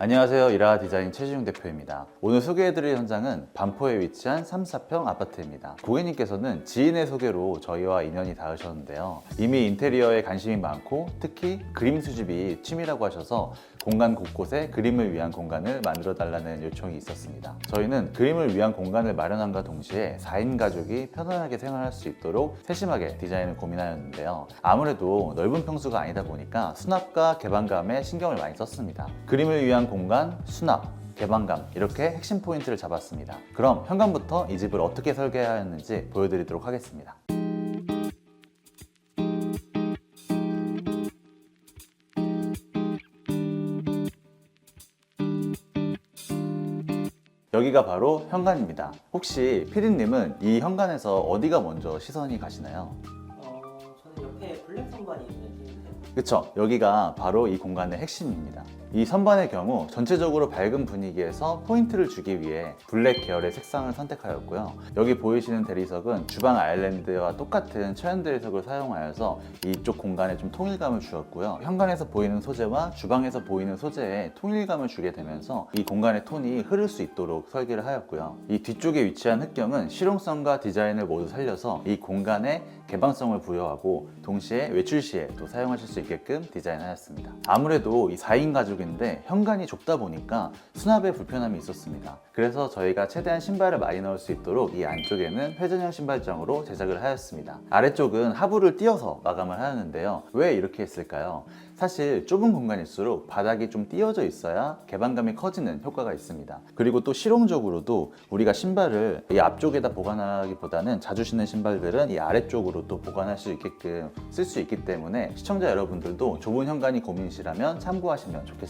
안녕하세요. 이라하 디자인 최지용 대표입니다. 오늘 소개해드릴 현장은 반포에 위치한 3, 4평 아파트입니다. 고객님께서는 지인의 소개로 저희와 인연이 닿으셨는데요. 이미 인테리어에 관심이 많고 특히 그림 수집이 취미라고 하셔서 공간 곳곳에 그림을 위한 공간을 만들어 달라는 요청이 있었습니다. 저희는 그림을 위한 공간을 마련함과 동시에 4인 가족이 편안하게 생활할 수 있도록 세심하게 디자인을 고민하였는데요. 아무래도 넓은 평수가 아니다 보니까 수납과 개방감에 신경을 많이 썼습니다. 그림을 위한 공간, 수납, 개방감 이렇게 핵심 포인트를 잡았습니다. 그럼 현관부터 이 집을 어떻게 설계하였는지 보여드리도록 하겠습니다. 여기가 바로 현관입니다. 혹시 피디님은 이 현관에서 어디가 먼저 시선이 가시나요? 어, 저는 옆에 블랙 선반이 있는 집인데 그쵸. 여기가 바로 이 공간의 핵심입니다. 이 선반의 경우 전체적으로 밝은 분위기에서 포인트를 주기 위해 블랙 계열의 색상을 선택하였고요. 여기 보이시는 대리석은 주방 아일랜드와 똑같은 천연 대리석을 사용하여서 이쪽 공간에 좀 통일감을 주었고요. 현관에서 보이는 소재와 주방에서 보이는 소재에 통일감을 주게 되면서 이 공간의 톤이 흐를 수 있도록 설계를 하였고요. 이 뒤쪽에 위치한 흑경은 실용성과 디자인을 모두 살려서 이 공간에 개방성을 부여하고 동시에 외출 시에 또 사용하실 수 있게끔 디자인하였습니다. 아무래도 이 4인 가족 인데 현관이 좁다 보니까 수납에 불편함이 있었습니다. 그래서 저희가 최대한 신발을 많이 넣을 수 있도록 이 안쪽에는 회전형 신발장으로 제작을 하였습니다. 아래쪽은 하부를 띄어서 마감을 하였는데요. 왜 이렇게 했을까요? 사실 좁은 공간일수록 바닥이 좀 띄어져 있어야 개방감이 커지는 효과가 있습니다. 그리고 또 실용적으로도 우리가 신발을 이 앞쪽에다 보관하기보다는 자주 신는 신발들은 이 아래쪽으로 또 보관할 수 있게끔 쓸 수 있기 때문에 시청자 여러분들도 좁은 현관이 고민이시라면 참고하시면 좋겠습니다.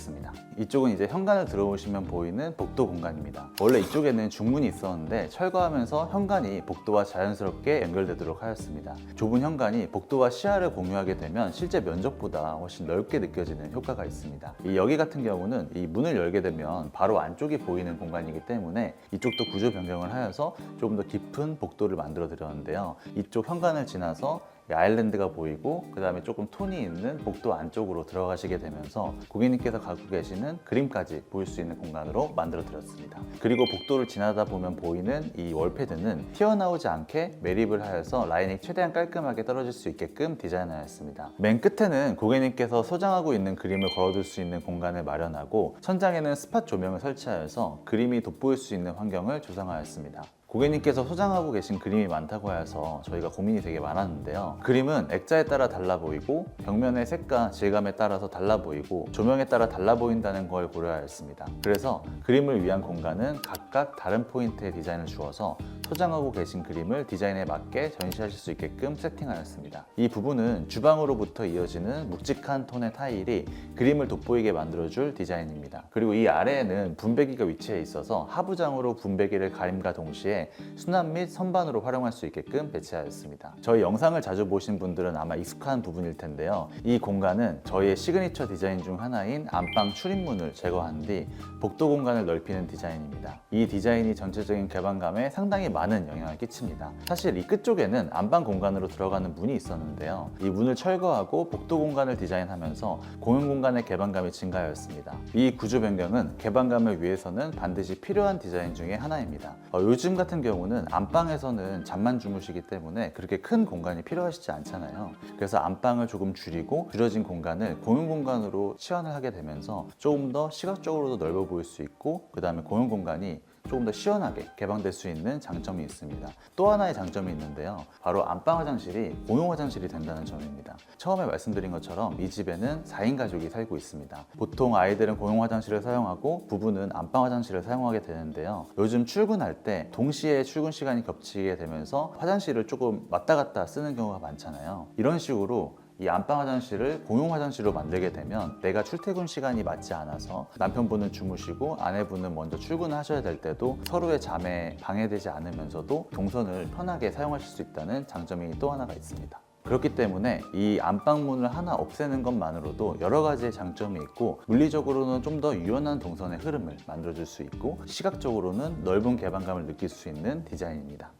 이쪽은 이제 현관을 들어오시면 보이는 복도 공간입니다. 원래 이쪽에는 중문이 있었는데 철거하면서 현관이 복도와 자연스럽게 연결되도록 하였습니다. 좁은 현관이 복도와 시야를 공유하게 되면 실제 면적보다 훨씬 넓게 느껴지는 효과가 있습니다. 이 여기 같은 경우는 이 문을 열게 되면 바로 안쪽이 보이는 공간이기 때문에 이쪽도 구조 변경을 하여서 조금 더 깊은 복도를 만들어 드렸는데요. 이쪽 현관을 지나서 이 아일랜드가 보이고 그 다음에 조금 톤이 있는 복도 안쪽으로 들어가시게 되면서 고객님께서 갖고 계시는 그림까지 보일 수 있는 공간으로 만들어 드렸습니다. 그리고 복도를 지나다 보면 보이는 이 월패드는 튀어나오지 않게 매립을 하여서 라인이 최대한 깔끔하게 떨어질 수 있게끔 디자인하였습니다. 맨 끝에는 고객님께서 소장하고 있는 그림을 걸어둘 수 있는 공간을 마련하고 천장에는 스팟 조명을 설치하여서 그림이 돋보일 수 있는 환경을 조성하였습니다. 고객님께서 소장하고 계신 그림이 많다고 해서 저희가 고민이 되게 많았는데요. 그림은 액자에 따라 달라 보이고 벽면의 색과 질감에 따라서 달라 보이고 조명에 따라 달라 보인다는 걸 고려하였습니다. 그래서 그림을 위한 공간은 각각 다른 포인트의 디자인을 주어서 소장하고 계신 그림을 디자인에 맞게 전시하실 수 있게끔 세팅하였습니다. 이 부분은 주방으로부터 이어지는 묵직한 톤의 타일이 그림을 돋보이게 만들어줄 디자인입니다. 그리고 이 아래에는 분배기가 위치해 있어서 하부장으로 분배기를 가림과 동시에 수납 및 선반으로 활용할 수 있게끔 배치하였습니다. 저희 영상을 자주 보신 분들은 아마 익숙한 부분일 텐데요. 이 공간은 저희의 시그니처 디자인 중 하나인 안방 출입문을 제거한 뒤 복도 공간을 넓히는 디자인입니다. 이 디자인이 전체적인 개방감에 상당히 많은 영향을 끼칩니다. 사실 이 끝쪽에는 안방 공간으로 들어가는 문이 있었는데요. 이 문을 철거하고 복도 공간을 디자인하면서 공용 공간의 개방감이 증가하였습니다. 이 구조 변경은 개방감을 위해서는 반드시 필요한 디자인 중에 하나입니다. 어, 요즘 같은 경우는 안방에서는 잠만 주무시기 때문에 그렇게 큰 공간이 필요하시지 않잖아요. 그래서 안방을 조금 줄이고 줄여진 공간을 공용 공간으로 치환을 하게 되면서 조금 더 시각적으로도 넓어 보일 수 있고 그 다음에 공용 공간이 조금 더 시원하게 개방될 수 있는 장점이 있습니다. 또 하나의 장점이 있는데요. 바로 안방 화장실이 공용 화장실이 된다는 점입니다. 처음에 말씀드린 것처럼 이 집에는 4인 가족이 살고 있습니다. 보통 아이들은 공용 화장실을 사용하고 부부는 안방 화장실을 사용하게 되는데요. 요즘 출근할 때 동시에 출근 시간이 겹치게 되면서 화장실을 조금 왔다 갔다 쓰는 경우가 많잖아요. 이런 식으로 이 안방 화장실을 공용 화장실로 만들게 되면 내가 출퇴근 시간이 맞지 않아서 남편분은 주무시고 아내분은 먼저 출근하셔야 될 때도 서로의 잠에 방해되지 않으면서도 동선을 편하게 사용하실 수 있다는 장점이 또 하나가 있습니다. 그렇기 때문에 이 안방문을 하나 없애는 것만으로도 여러 가지의 장점이 있고 물리적으로는 좀 더 유연한 동선의 흐름을 만들어줄 수 있고 시각적으로는 넓은 개방감을 느낄 수 있는 디자인입니다.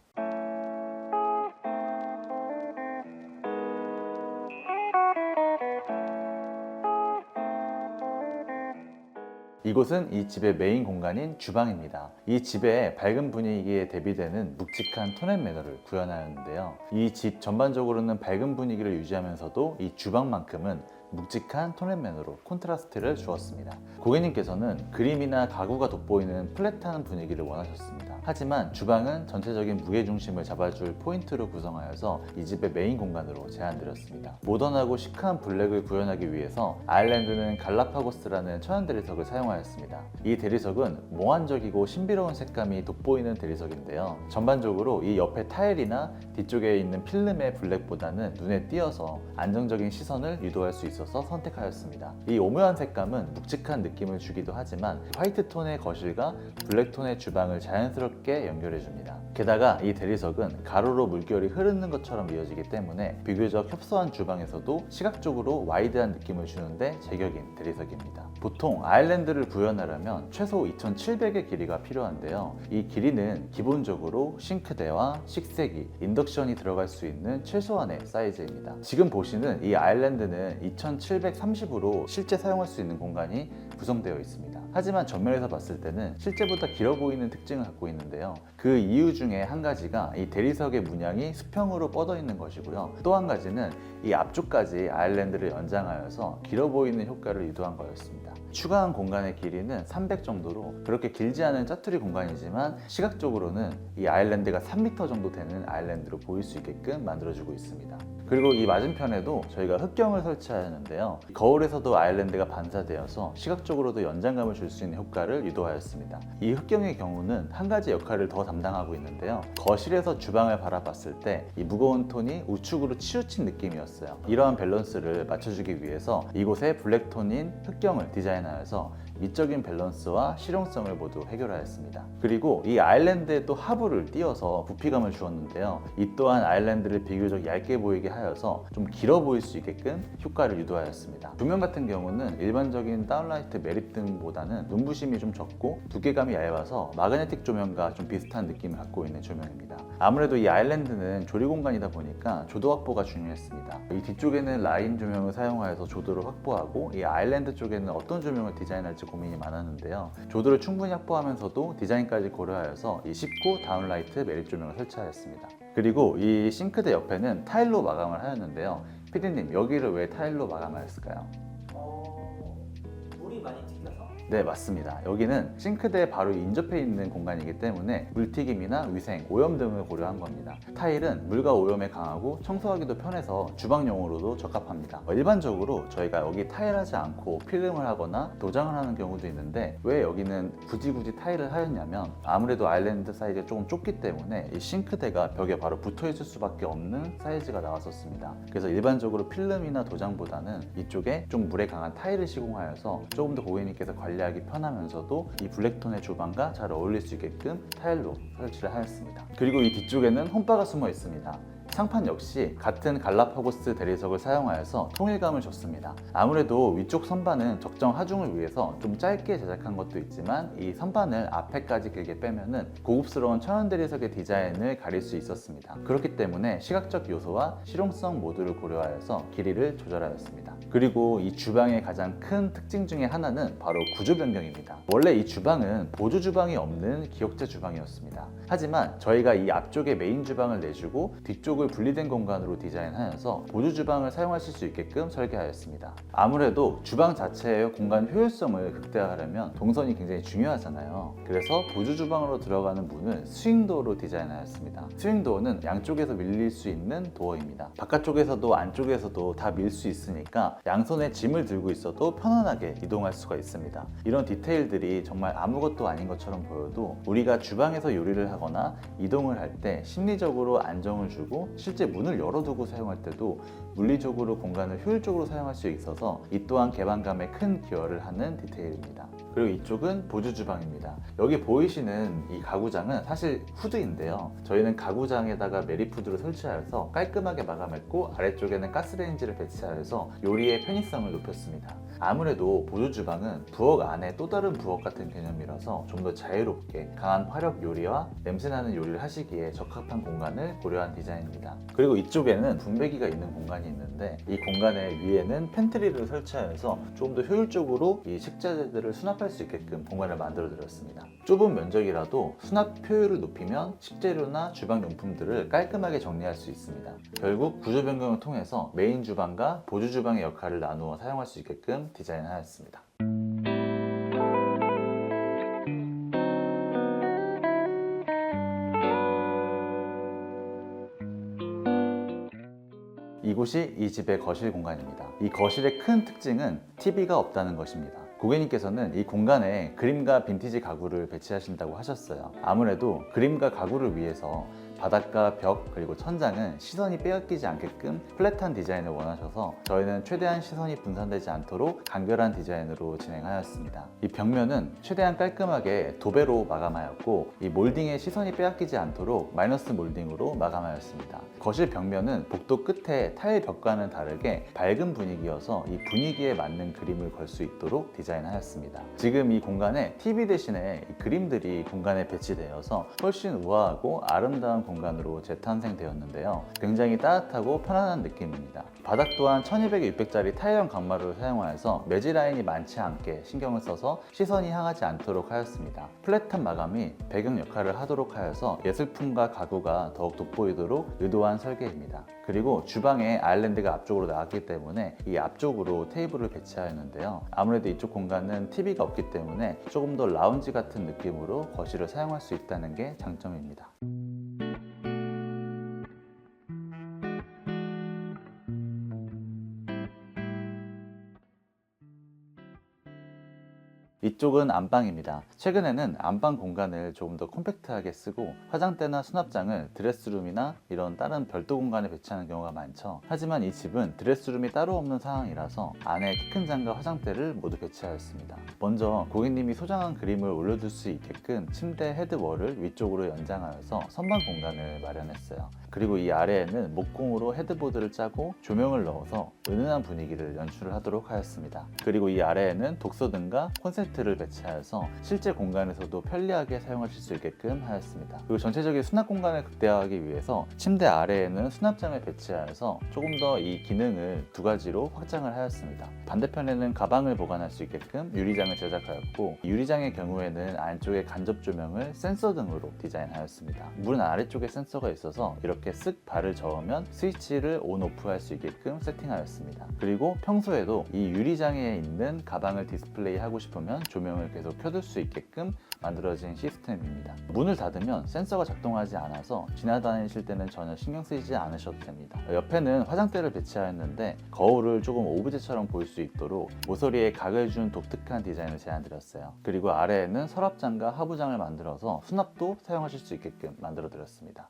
이곳은 이 집의 메인 공간인 주방입니다. 이 집의 밝은 분위기에 대비되는 묵직한 톤앤 매너를 구현하였는데요. 이 집 전반적으로는 밝은 분위기를 유지하면서도 이 주방만큼은 묵직한 톤앤 매너로 콘트라스트를 주었습니다. 고객님께서는 그림이나 가구가 돋보이는 플랫한 분위기를 원하셨습니다. 하지만 주방은 전체적인 무게 중심을 잡아줄 포인트로 구성하여서 이 집의 메인 공간으로 제안드렸습니다. 모던하고 시크한 블랙을 구현하기 위해서 아일랜드는 갈라파고스라는 천연 대리석을 사용하였습니다. 이 대리석은 몽환적이고 신비로운 색감이 돋보이는 대리석인데요. 전반적으로 이 옆에 타일이나 뒤쪽에 있는 필름의 블랙보다는 눈에 띄어서 안정적인 시선을 유도할 수 있어서 선택하였습니다. 이 오묘한 색감은 묵직한 느낌을 주기도 하지만 화이트 톤의 거실과 블랙 톤의 주방을 자연스럽게 연결해 줍니다. 게다가 이 대리석은 가로로 물결이 흐르는 것처럼 이어지기 때문에 비교적 협소한 주방에서도 시각적으로 와이드한 느낌을 주는데 제격인 대리석입니다. 보통 아일랜드를 구현하려면 최소 2,700의 길이가 필요한데요. 이 길이는 기본적으로 싱크대와 식세기, 인덕션이 들어갈 수 있는 최소한의 사이즈입니다. 지금 보시는 이 아일랜드는 2,730으로 실제 사용할 수 있는 공간이 구성되어 있습니다. 하지만 전면에서 봤을 때는 실제보다 길어 보이는 특징을 갖고 있는데요. 그 이유 중에 한 가지가 이 대리석의 문양이 수평으로 뻗어 있는 것이고요. 또 한 가지는 이 앞쪽까지 아일랜드를 연장하여서 길어 보이는 효과를 유도한 거였습니다. 추가한 공간의 길이는 300 정도로 그렇게 길지 않은 짜투리 공간이지만 시각적으로는 이 아일랜드가 3m 정도 되는 아일랜드로 보일 수 있게끔 만들어주고 있습니다. 그리고 이 맞은편에도 저희가 흑경을 설치하였는데요. 거울에서도 아일랜드가 반사되어서 시각적으로도 연장감을 줄 수 있는 효과를 유도하였습니다. 이 흑경의 경우는 한 가지 역할을 더 담당하고 있는데요. 거실에서 주방을 바라봤을 때 이 무거운 톤이 우측으로 치우친 느낌이었어요. 이러한 밸런스를 맞춰주기 위해서 이곳에 블랙톤인 흑경을 디자인하여서 미적인 밸런스와 실용성을 모두 해결하였습니다. 그리고 이 아일랜드에 또 하부를 띄어서 부피감을 주었는데요. 이 또한 아일랜드를 비교적 얇게 보이게 하여서 좀 길어 보일 수 있게끔 효과를 유도하였습니다. 조명 같은 경우는 일반적인 다운라이트 매립등보다는 눈부심이 좀 적고 두께감이 얇아서 마그네틱 조명과 좀 비슷한 느낌을 갖고 있는 조명입니다. 아무래도 이 아일랜드는 조리 공간이다 보니까 조도 확보가 중요했습니다. 이 뒤쪽에는 라인 조명을 사용하여서 조도를 확보하고 이 아일랜드 쪽에는 어떤 조명을 디자인할지 고민이 많았는데요. 조도를 충분히 확보하면서도 디자인까지 고려하여서 이 19 다운라이트 매립 조명을 설치하였습니다. 그리고 이 싱크대 옆에는 타일로 마감을 하였는데요. 피디님 여기를 왜 타일로 마감하였을까요? 네 맞습니다. 여기는 싱크대에 바로 인접해 있는 공간이기 때문에 물튀김이나 위생, 오염 등을 고려한 겁니다. 타일은 물과 오염에 강하고 청소하기도 편해서 주방용으로도 적합합니다. 어, 일반적으로 저희가 여기 타일하지 않고 필름을 하거나 도장을 하는 경우도 있는데 왜 여기는 굳이 굳이 타일을 하였냐면 아무래도 아일랜드 사이즈가 조금 좁기 때문에 이 싱크대가 벽에 바로 붙어 있을 수밖에 없는 사이즈가 나왔었습니다. 그래서 일반적으로 필름이나 도장보다는 이쪽에 좀 물에 강한 타일을 시공하여서 조금 더 고객님께서 관리 하기 편하면서도 이 블랙톤의 주방과 잘 어울릴 수 있게끔 타일로 설치를 하였습니다. 그리고 이 뒤쪽에는 홈바가 숨어 있습니다. 상판 역시 같은 갈라파고스 대리석을 사용하여서 통일감을 줬습니다. 아무래도 위쪽 선반은 적정 하중을 위해서 좀 짧게 제작한 것도 있지만 이 선반을 앞에까지 길게 빼면은 고급스러운 천연 대리석의 디자인을 가릴 수 있었습니다. 그렇기 때문에 시각적 요소와 실용성 모두를 고려하여서 길이를 조절하였습니다. 그리고 이 주방의 가장 큰 특징 중에 하나는 바로 구조 변경입니다. 원래 이 주방은 보조 주방이 없는 기역자 주방이었습니다. 하지만 저희가 이 앞쪽에 메인 주방을 내주고 뒤쪽을 분리된 공간으로 디자인하여서 보조 주방을 사용하실 수 있게끔 설계하였습니다. 아무래도 주방 자체의 공간 효율성을 극대화하려면 동선이 굉장히 중요하잖아요. 그래서 보조 주방으로 들어가는 문을 스윙도어로 디자인하였습니다. 스윙도어는 양쪽에서 밀릴 수 있는 도어입니다. 바깥쪽에서도 안쪽에서도 다 밀 수 있으니까 양손에 짐을 들고 있어도 편안하게 이동할 수가 있습니다. 이런 디테일들이 정말 아무것도 아닌 것처럼 보여도 우리가 주방에서 요리를 하거나 이동을 할 때 심리적으로 안정을 주고 실제 문을 열어두고 사용할 때도 물리적으로 공간을 효율적으로 사용할 수 있어서 이 또한 개방감에 큰 기여를 하는 디테일입니다. 그리고 이쪽은 보조 주방입니다. 여기 보이시는 이 가구장은 사실 후드인데요. 저희는 가구장에다가 메리푸드를 설치하여서 깔끔하게 마감했고 아래쪽에는 가스레인지를 배치하여서 요리의 편의성을 높였습니다. 아무래도 보조 주방은 부엌 안에 또 다른 부엌 같은 개념이라서 좀 더 자유롭게 강한 화력 요리와 냄새나는 요리를 하시기에 적합한 공간을 고려한 디자인입니다. 그리고 이쪽에는 분배기가 있는 공간이 있는데 이 공간의 위에는 팬트리를 설치하여서 좀 더 효율적으로 이 식재들을 수납할 수 있게끔 공간을 만들어 드렸습니다. 좁은 면적이라도 수납 효율을 높이면 식재료나 주방 용품들을 깔끔하게 정리할 수 있습니다. 결국 구조 변경을 통해서 메인 주방과 보조 주방의 역할을 나누어 사용할 수 있게끔 디자인하였습니다. 이곳이 이 집의 거실 공간입니다. 이 거실의 큰 특징은 TV가 없다는 것입니다. 고객님께서는 이 공간에 그림과 빈티지 가구를 배치하신다고 하셨어요. 아무래도 그림과 가구를 위해서 바닥과 벽 그리고 천장은 시선이 빼앗기지 않게끔 플랫한 디자인을 원하셔서 저희는 최대한 시선이 분산되지 않도록 간결한 디자인으로 진행하였습니다. 이 벽면은 최대한 깔끔하게 도배로 마감하였고 이 몰딩에 시선이 빼앗기지 않도록 마이너스 몰딩으로 마감하였습니다. 거실 벽면은 복도 끝에 타일 벽과는 다르게 밝은 분위기여서 이 분위기에 맞는 그림을 걸 수 있도록 디자인하였습니다. 지금 이 공간에 TV 대신에 이 그림들이 공간에 배치되어서 훨씬 우아하고 아름다운 공간으로 재탄생되었는데요. 굉장히 따뜻하고 편안한 느낌입니다. 바닥 또한 1200에 600짜리 타일형 강마루를 사용하여서 매지 라인이 많지 않게 신경을 써서 시선이 향하지 않도록 하였습니다. 플랫한 마감이 배경 역할을 하도록 하여서 예술품과 가구가 더욱 돋보이도록 의도한 설계입니다. 그리고 주방에 아일랜드가 앞쪽으로 나왔기 때문에 이 앞쪽으로 테이블을 배치하였는데요. 아무래도 이쪽 공간은 TV가 없기 때문에 조금 더 라운지 같은 느낌으로 거실을 사용할 수 있다는 게 장점입니다. 이쪽은 안방입니다. 최근에는 안방 공간을 조금 더 콤팩트하게 쓰고 화장대나 수납장을 드레스룸이나 이런 다른 별도 공간에 배치하는 경우가 많죠. 하지만 이 집은 드레스룸이 따로 없는 상황이라서 안에 키 큰 장과 화장대를 모두 배치하였습니다. 먼저 고객님이 소장한 그림을 올려둘 수 있게끔 침대 헤드월을 위쪽으로 연장하여서 선반 공간을 마련했어요. 그리고 이 아래에는 목공으로 헤드보드를 짜고 조명을 넣어서 은은한 분위기를 연출을 하도록 하였습니다. 그리고 이 아래에는 독서등과 콘센트를 배치하여서 실제 공간에서도 편리하게 사용하실 수 있게끔 하였습니다. 그리고 전체적인 수납 공간을 극대화하기 위해서 침대 아래에는 수납장을 배치하여서 조금 더 이 기능을 두 가지로 확장을 하였습니다. 반대편에는 가방을 보관할 수 있게끔 유리장 을 제작하였고 유리장의 경우에는 안쪽에 간접 조명을 센서 등으로 디자인하였습니다. 문 아래쪽에 센서가 있어서 이렇게 쓱 발을 저으면 스위치를 온 오프 할 수 있게끔 세팅하였습니다. 그리고 평소에도 이 유리장에 있는 가방을 디스플레이 하고 싶으면 조명을 계속 켜둘 수 있게끔 만들어진 시스템입니다. 문을 닫으면 센서가 작동하지 않아서 지나다니실 때는 전혀 신경 쓰이지 않으셔도 됩니다. 옆에는 화장대를 배치하였는데 거울을 조금 오브제처럼 보일 수 있도록 모서리에 각을 준 독특한 디자인을 제안드렸어요. 그리고 아래에는 서랍장과 하부장을 만들어서 수납도 사용하실 수 있게끔 만들어 드렸습니다.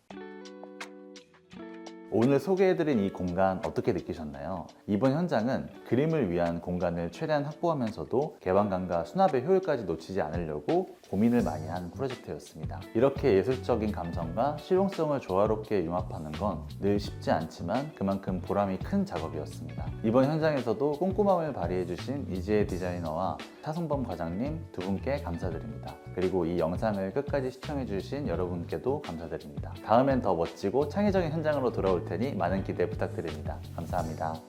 오늘 소개해드린 이 공간 어떻게 느끼셨나요? 이번 현장은 그림을 위한 공간을 최대한 확보하면서도 개방감과 수납의 효율까지 놓치지 않으려고 고민을 많이 한 프로젝트였습니다. 이렇게 예술적인 감성과 실용성을 조화롭게 융합하는 건 늘 쉽지 않지만 그만큼 보람이 큰 작업이었습니다. 이번 현장에서도 꼼꼼함을 발휘해주신 이지혜 디자이너와 차성범 과장님 두 분께 감사드립니다. 그리고 이 영상을 끝까지 시청해주신 여러분께도 감사드립니다. 다음엔 더 멋지고 창의적인 현장으로 돌아 올 테니 많은 기대 부탁드립니다. 감사합니다.